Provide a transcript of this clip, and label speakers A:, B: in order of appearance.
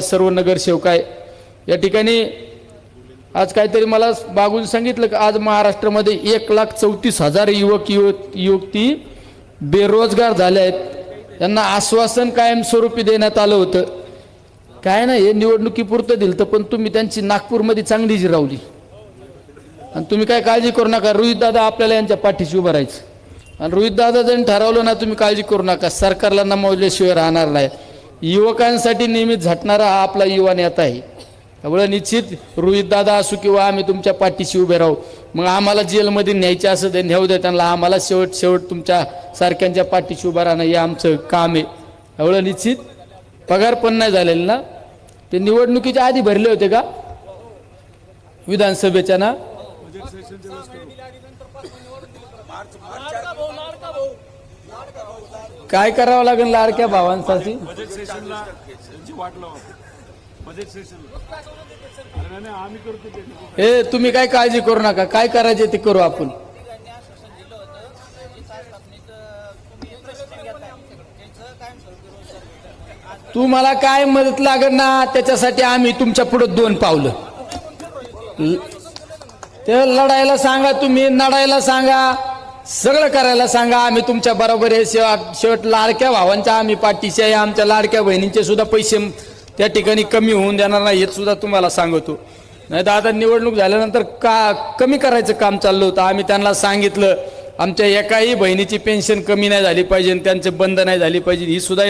A: सर्व नगरसेवक आहे. या ठिकाणी आज काहीतरी मला बागून सांगितलं की आज महाराष्ट्रामध्ये एक लाख चौतीस हजार युवक युवक युवती बेरोजगार झाले आहेत. त्यांना आश्वासन कायमस्वरूपी देण्यात आलं होतं. काय नाही हे निवडणुकीपुरतं दिलं तर पण तुम्ही त्यांची नागपूरमध्ये चांगली जिरावली. आणि तुम्ही काय काळजी करू नका रोहित दादा आपल्याला यांच्या पाठीशी उभं राहायचं. आणि रोहित दादा ठरवलं ना तुम्ही काळजी करू नका सरकारला नमवल्याशिवाय राहणार नाही. युवकांसाठी नेहमीच झटणारा हा आपला युवा नेता आहे. त्यामुळे निश्चित रोहितदादा असू किंवा आम्ही तुमच्या पाठीशी उभे राहू मग आम्हाला जेलमध्ये न्यायचे असं ते न्याऊ दे त्यांना आम्हाला शेवट शेवट तुमच्या सारख्यांच्या पाठीशी उभं राहणं हे आमचं काम आहे. त्यामुळे निश्चित पगार पण नाही झालेला ना. ते निवडणुकीच्या आधी भरले होते का? विधानसभेच्या ना? काय करावं लागेल लाडक्या भावांसाठी?
B: बजेट सेशनला त्यांची वाट लावा. बजेट सेशनला अरे नाही, नाही आम्ही करतो ते.
A: हे तुम्ही काय काळजी करू नका. काय करायचे ते करू आपण. तुम्हाला काय मदत लागत ना त्याच्यासाठी आम्ही तुमच्यापुढे दोन पावलं. ल- ते लढायला सांगा तुम्ही लढायला सांगा. सगळं करायला सांगा आम्ही तुमच्या बरोबर आहे. शेवट शेवट लाडक्या भावांच्या आम्ही पाठीशी आहे. आमच्या लाडक्या बहिणींचे सुद्धा पैसे त्या ठिकाणी कमी होऊन देणार नाही हे सुद्धा तुम्हाला सांगतो. नाही तर आता निवडणूक झाल्यानंतर का कमी करायचं काम चाललं होतं? आम्ही त्यांना सांगितलं आमच्या एकाही बहिणीची पेन्शन कमी नाही झाली पाहिजे त्यांचं त्यांचे बंद नाही झाली पाहिजे. ही सुद्धा